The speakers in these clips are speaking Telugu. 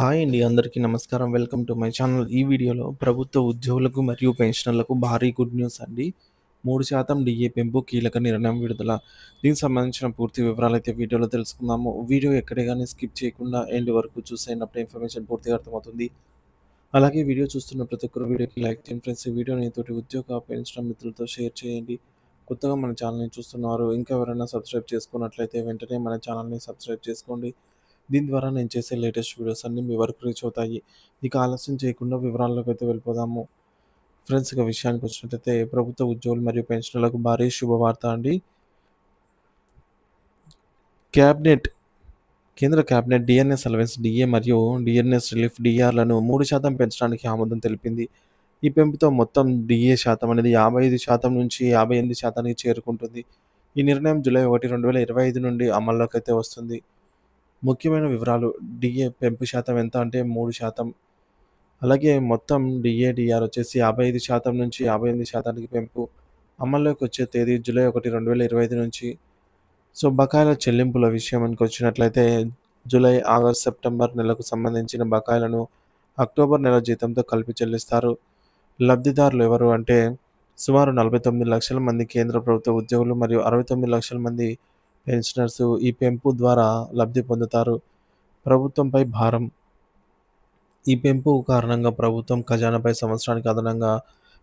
హాయ్ అండి అందరికీ నమస్కారం. Welcome to my channel. ఈ వీడియోలో ప్రభుత్వ ఉద్యోగులకు మరియు పెన్షనర్లకు భారీ గుడ్ న్యూస్ అండి. మూడు శాతం డిఏ పెంపు కీలక నిర్ణయం విడుదల. దీనికి సంబంధించిన పూర్తి వివరాలు అయితే వీడియోలో తెలుసుకుందాము. వీడియో ఎక్కడే కానీ స్కిప్ చేయకుండా ఎండ్ వరకు చూసేటప్పుడు ఇన్ఫర్మేషన్ పూర్తిగా అర్థమవుతుంది. అలాగే వీడియో చూస్తున్న ప్రతి ఒక్కరు వీడియోకి లైక్ చేయండి ఫ్రెండ్స్. ఈ వీడియోని తోటి ఉద్యోగ పెన్షన్ మిత్రులతో షేర్ చేయండి. కొత్తగా మన ఛానల్ని చూస్తున్నారు ఇంకా ఎవరైనా సబ్స్క్రైబ్ చేసుకున్నట్లయితే వెంటనే మన ఛానల్ని సబ్స్క్రైబ్ చేసుకోండి. దీని ద్వారా నేను చేసే లేటెస్ట్ వీడియోస్ అన్నీ మీ వరకు రీచ్ అవుతాయి. ఇక ఆలస్యం చేయకుండా వివరాల్లోకి అయితే వెళ్ళిపోదాము. ఫ్రెండ్స్ ఇక విషయానికి వచ్చినట్లయితే ప్రభుత్వ ఉద్యోగులు మరియు పెన్షన్లకు భారీ శుభవార్త అండి. క్యాబినెట్ కేంద్ర క్యాబినెట్ డిఎన్ఎస్ అలవెన్స్ డిఏ మరియు డిఎన్ఎస్ రిలీఫ్ డిఆర్లను మూడు శాతం పెంచడానికి ఆమోదం తెలిపింది. ఈ పెంపుతో మొత్తం డిఏ శాతం అనేది యాభై ఐదు శాతం నుంచి యాభై ఎనిమిది శాతానికి చేరుకుంటుంది. ఈ నిర్ణయం జూలై ఒకటి రెండు వేల ఇరవై ఐదు నుండి అమల్లోకి అయితే వస్తుంది. ముఖ్యమైన వివరాలు. డిఏ పెంపు శాతం ఎంత అంటే మూడు శాతం. అలాగే మొత్తం డిఏడిఆర్ వచ్చేసి యాభై ఐదు శాతం నుంచి యాభై ఎనిమిది శాతానికి పెంపు. అమల్లోకి వచ్చే తేదీ జూలై ఒకటి రెండు వేల ఇరవై ఐదు నుంచి. సో బకాయిల చెల్లింపుల విషయానికి వచ్చినట్లయితే జూలై ఆగస్ట్ సెప్టెంబర్ నెలకు సంబంధించిన బకాయిలను అక్టోబర్ నెల జీతంతో కలిపి చెల్లిస్తారు. లబ్ధిదారులు ఎవరు అంటే సుమారు నలభై తొమ్మిది లక్షల మంది కేంద్ర ప్రభుత్వ ఉద్యోగులు మరియు అరవై తొమ్మిది లక్షల మంది పెన్షనర్స్ ఈ పెంపు ద్వారా లబ్ధి పొందుతారు. ప్రభుత్వంపై భారం. ఈ పెంపు కారణంగా ప్రభుత్వం ఖజానాపై సంవత్సరానికి అదనంగా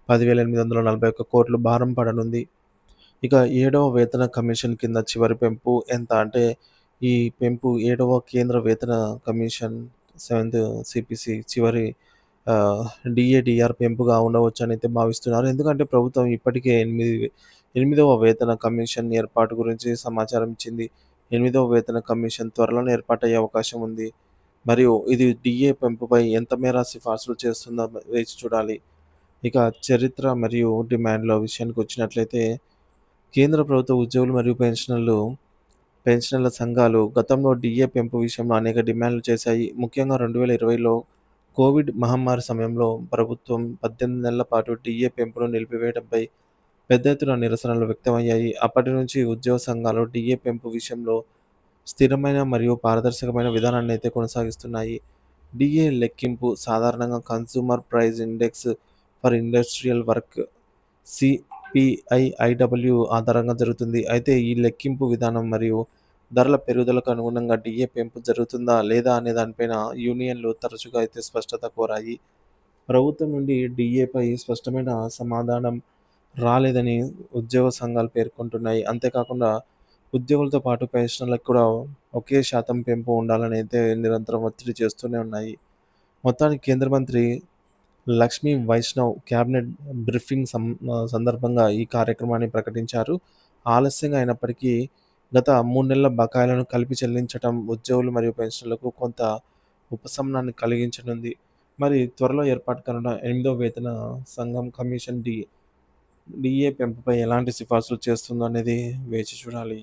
పదివేల ఎనిమిది వందల నలభై ఒక్క కోట్లు భారం పడనుంది. ఇక ఏడవ వేతన కమిషన్ కింద చివరి పెంపు ఎంత అంటే ఈ పెంపు ఏడవ కేంద్ర వేతన కమిషన్ సెవెంత్ సిపిసి చివరి డిఏడిఆర్ పెంపుగా ఉండవచ్చు అని అయితే భావిస్తున్నారు. ఎందుకంటే ప్రభుత్వం ఇప్పటికే ఎనిమిది ఎనిమిదవ వేతన కమిషన్ ఏర్పాటు గురించి సమాచారం ఇచ్చింది. ఎనిమిదవ వేతన కమిషన్ త్వరలోనే ఏర్పాటయ్యే అవకాశం ఉంది. మరియు ఇది డిఏ పెంపుపై ఎంత మేర సిఫార్సులు చేస్తుందో వేచి చూడాలి. ఇక చరిత్ర మరియు డిమాండ్ల విషయానికి వచ్చినట్లయితే కేంద్ర ప్రభుత్వ ఉద్యోగులు మరియు పెన్షనర్లు పెన్షనర్ల సంఘాలు గతంలో డిఏ పెంపు విషయంలో అనేక డిమాండ్లు చేశాయి. ముఖ్యంగా రెండు వేల ఇరవైలో కోవిడ్ మహమ్మారి సమయంలో ప్రభుత్వం పద్దెనిమిది నెలల పాటు డిఏ పెంపును నిలిపివేయడంపై పెద్ద ఎత్తున నిరసనలు వ్యక్తమయ్యాయి. అప్పటి నుంచి ఉద్యోగ సంఘాలు డిఏ పెంపు విషయంలో స్థిరమైన మరియు పారదర్శకమైన విధానాన్ని అయితే కొనసాగిస్తున్నాయి. డిఏ లెక్కింపు సాధారణంగా consumer price index for industrial work CPIIW ఆధారంగా జరుగుతుంది. అయితే ఈ లెక్కింపు విధానం మరియు ధరల పెరుగుదలకు అనుగుణంగా డిఏ పెంపు జరుగుతుందా లేదా అనే దానిపైన యూనియన్లు తరచుగా అయితే స్పష్టత కోరాయి. ప్రభుత్వం నుండి డిఏపై స్పష్టమైన సమాధానం రాలేదని ఉద్యోగ సంఘాలు పేర్కొంటున్నాయి. అంతేకాకుండా ఉద్యోగులతో పాటు పెన్షన్లకు కూడా ఒకే శాతం పెంపు ఉండాలని అయితే నిరంతరం ఒత్తిడి చేస్తూనే ఉన్నాయి. మొత్తానికి కేంద్ర మంత్రి లక్ష్మీ వైష్ణవ్ క్యాబినెట్ బ్రీఫింగ్ సందర్భంగా ఈ కార్యక్రమాన్ని ప్రకటించారు. ఆలస్యంగా అయినప్పటికీ గత మూడు నెలల బకాయిలను కలిపి చెల్లించడం ఉద్యోగులు మరియు పెన్షన్లకు కొంత ఉపశమనాన్ని కలిగించనుంది. మరి త్వరలో ఏర్పాటు కానున్న ఎనిమిదో వేతన సంఘం కమిషన్ డి డిఏ పెంపుపై ఎలాంటి సిఫార్సులు చేస్తుందో అనేది వేచి చూడాలి.